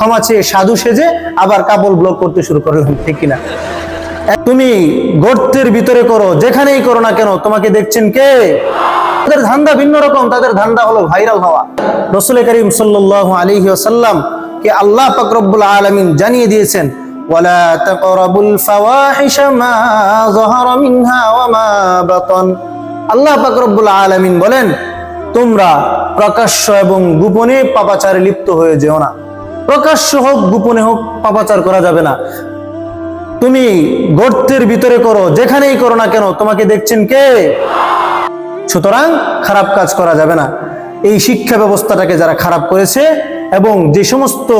ক্ষমা চেয়ে সাধু সেজে আবার কাপড় ব্লক করতে শুরু করলেন, ঠিক কিনা? তুমি গর্তের ভিতরে করো, যেখানেই করো না কেন, তোমাকে দেখছেন কে? তাদের ধান্দা ভিন্ন রকম, তাদের ধান্দা হলো ভাইরাল হওয়া। রসুল করিম সাল্লাল্লাহু আলাইহি ওয়াসাল্লাম কে আল্লাহ পাক রব্বুল আলামিন জানিয়ে দিয়েছেন আল্লাহ পাক রব্বুল আলামিন বলেন, তোমরা প্রকাশ্য এবং গোপনে পাপাচারে লিপ্ত হয়ে যেও না। প্রকাশ্য হোক, গোপনে হোক, পাপাচার করা যাবে না। তুমি গর্তের ভিতরে করো, যেখানেই করো না কেন, তোমাকে দেখছেন কে? সুতরাং খারাপ কাজ করা যাবে না। এই শিক্ষা ব্যবস্থাটাকে যারা খারাপ করেছে এবং যে সমস্ত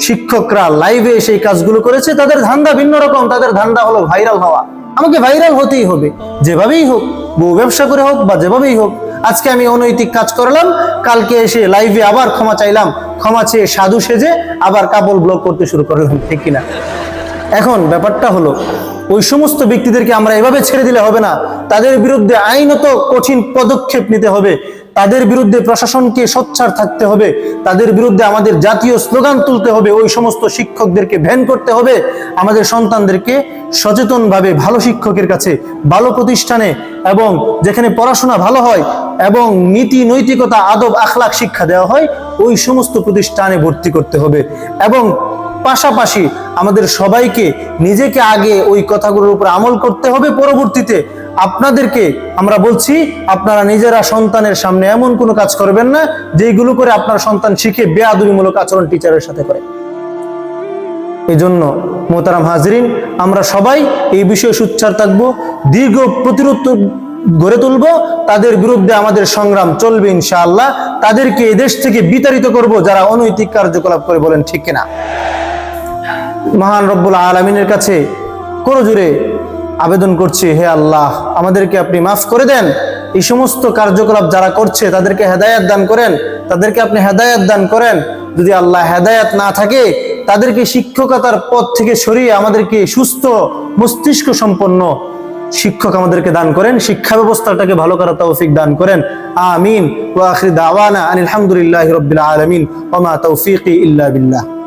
শিক্ষকরা লাইভে সেই কাজগুলো করেছে, তাদের ধান্দা ভিন্ন রকম। তাদের ধান্দা হলো ভাইরাল হওয়া। আমাকে ভাইরাল হতেই হবে। যেভাবেই হোক, বউ ব্যবসা করে হোক বা যেভাবেই হোক আজকে আমি অনৈতিক কাজ করলাম, কালকে এসে লাইভে আবার ক্ষমা চাইলাম, ক্ষমা চেয়ে সাধু সেজে আবার কাপড় ব্লক করতে শুরু করলাম, ঠিক কিনা? এখন ব্যাপারটা হলো, ওই সমস্ত ব্যক্তিদেরকে আমরা এভাবে ছেড়ে দিলে হবে না। তাদের বিরুদ্ধে আইনত কঠিন পদক্ষেপ নিতে হবে। তাদের বিরুদ্ধে প্রশাসনকে সোচ্চার থাকতে হবে। তাদের বিরুদ্ধে আমাদের জাতীয় স্লোগান তুলতে হবে। ওই সমস্ত শিক্ষকদেরকে ভ্যান করতে হবে। আমাদের সন্তানদেরকে সচেতনভাবে ভালো শিক্ষকের কাছে, ভালো প্রতিষ্ঠানে এবং যেখানে পড়াশোনা ভালো হয় এবং নীতি, নৈতিকতা, আদব আখলাক শিক্ষা দেওয়া হয়, ওই সমস্ত প্রতিষ্ঠানে ভর্তি করতে হবে। এবং পাশাপাশি আমাদের সবাইকে নিজেকে আগে ওই কথাগুলোর উপর আমল করতে হবে। পরবর্তীতে আপনাদেরকে আমরা বলছি, আপনারা নিজেরা সন্তানের সামনে এমন কোনো কাজ করবেন না যেগুলো করে আপনার সন্তান শিখে বেআদবিমূলক আচরণ টিচারের সাথে করে। এই জন্য মোতারাম হাজরিন, আমরা সবাই এই বিষয়ে সুচ্চার থাকব। দীর্ঘ প্রতিরোধ গড়ে তুলব, তাদের বিরুদ্ধে আমাদের সংগ্রাম চলবে ইনশাআল্লাহ। তাদেরকে এই দেশ থেকে বিতাড়িত করব যারা অনৈতিক কার্যকলাপ করে বলেন ঠিক কিনা। মহান রব্বুল আলমিনের কাছে কোনো জুড়ে আবেদন করছি, হে আল্লাহ, আমাদেরকে আপনি মাফ করে দেন। এই সমস্ত কার্যকলাপ যারা করছে, তাদেরকে হেদায়াত দান করেন। তাদেরকে আপনি হেদায়াত দান করেন। যদি আল্লাহ হেদায়াত না থাকে, তাদেরকে শিক্ষকতার পথ থেকে সরিয়ে আমাদেরকে সুস্থ মস্তিষ্ক সম্পন্ন শিক্ষক আমাদেরকে দান করেন, শিক্ষা ব্যবস্থাটাকে ভালো করা তৌফিক দান করেন। আমিন। ওয়া দাওয়ানা আনিল হামদুলিল্লাহি আলামিন। ওয়া মা তৌফিকি ইল্লা বিল্লাহ।